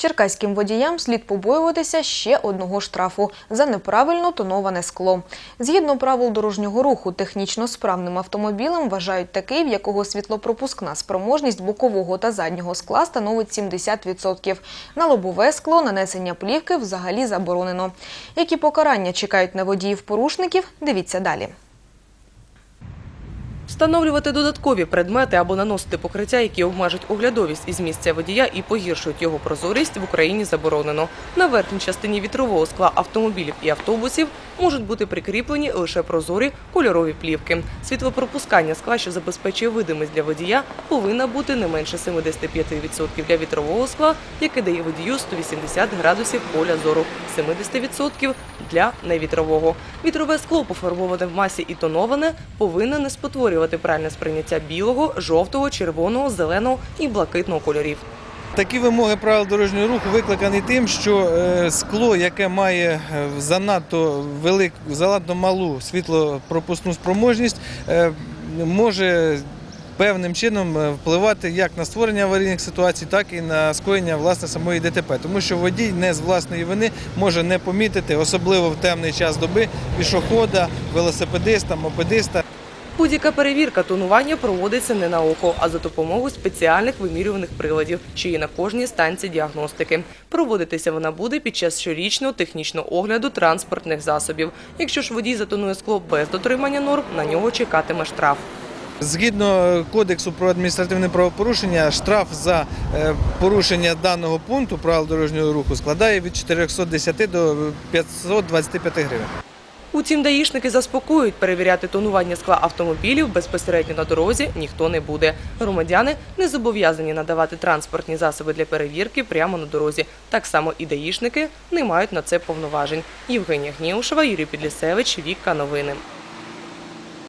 Черкаським водіям слід побоюватися ще одного штрафу за неправильно тоноване скло. Згідно правил дорожнього руху, технічно справним автомобілем вважають такий, в якого світлопропускна спроможність бокового та заднього скла становить 70%. На лобове скло нанесення плівки взагалі заборонено. Які покарання чекають на водіїв-порушників, дивіться далі. Встановлювати додаткові предмети або наносити покриття, які обмежать оглядовість із місця водія і погіршують його прозорість, в Україні заборонено. На верхній частині вітрового скла автомобілів і автобусів можуть бути прикріплені лише прозорі кольорові плівки. Світлопропускання скла, що забезпечує видимість для водія, повинна бути не менше 75% для вітрового скла, яке дає водію 180 градусів поля зору, 70% для невітрового. Вітрове скло, пофарбоване в масі і тоноване, повинне не спотворювати правильне сприйняття білого, жовтого, червоного, зеленого і блакитного кольорів. Такі вимоги правил дорожнього руху викликані тим, що е, скло, яке має е, занадто велику, занадто малу світлопропускну спроможність, е, може певним чином впливати як на створення аварійних ситуацій, так і на скоєння власне самої ДТП. Тому що водій не з власної вини може не помітити, особливо в темний час доби, пішохода, велосипедиста, мопедиста. Будь-яка перевірка тонування проводиться не на око, а за допомогою спеціальних вимірюваних приладів, що є на кожній станції діагностики. Проводитися вона буде під час щорічного технічного огляду транспортних засобів. Якщо ж водій затонує скло без дотримання норм, на нього чекатиме штраф. Згідно кодексу про адміністративне правопорушення, штраф за е, порушення даного пункту правил дорожнього руху складає від 410 до 525 гривень. Утім, даїшники заспокоюють, перевіряти тонування скла автомобілів безпосередньо на дорозі ніхто не буде. Громадяни не зобов'язані надавати транспортні засоби для перевірки прямо на дорозі. Так само і даїшники не мають на це повноважень. Євгенія Гніушева, Юрій Підлісевич, Вікка Новини.